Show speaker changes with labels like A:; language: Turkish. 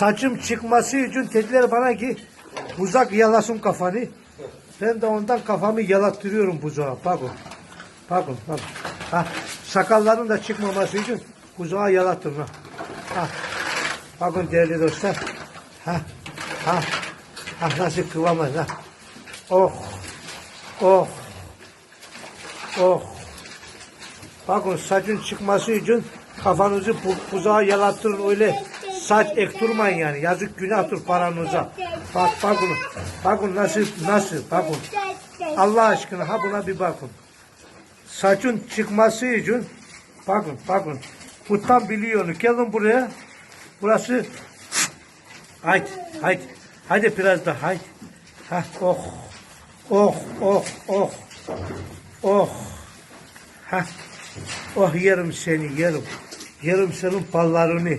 A: saçım çıkması için dediler bana ki buzak yalasın kafanı. Ben de ondan kafamı yalattırıyorum buzağa. Bakın. Bakın bakın. Ha, sakalların da çıkmaması için buzağa yalattım. Ha. ha. Bakın değerli dostlar. Ha. Ha. Ha nasıl kıvamaz ha. Oh. Oh. Oh. Bakın saçın çıkması için kafanızı bu- buzağa yalattırın öyle saç ekturmayın yani. Yazık günahtır paranıza. Bak bakın. Bakın nasıl nasıl bakın. Allah aşkına ha buna bir bakın. Saçın çıkması için bakın bakın. Bu tam biliyor. Gelin buraya. Burası haydi haydi. Haydi biraz daha haydi. Ha oh. Oh oh oh. Oh. Ha. Oh yerim seni yerim. Yerim senin pallarını.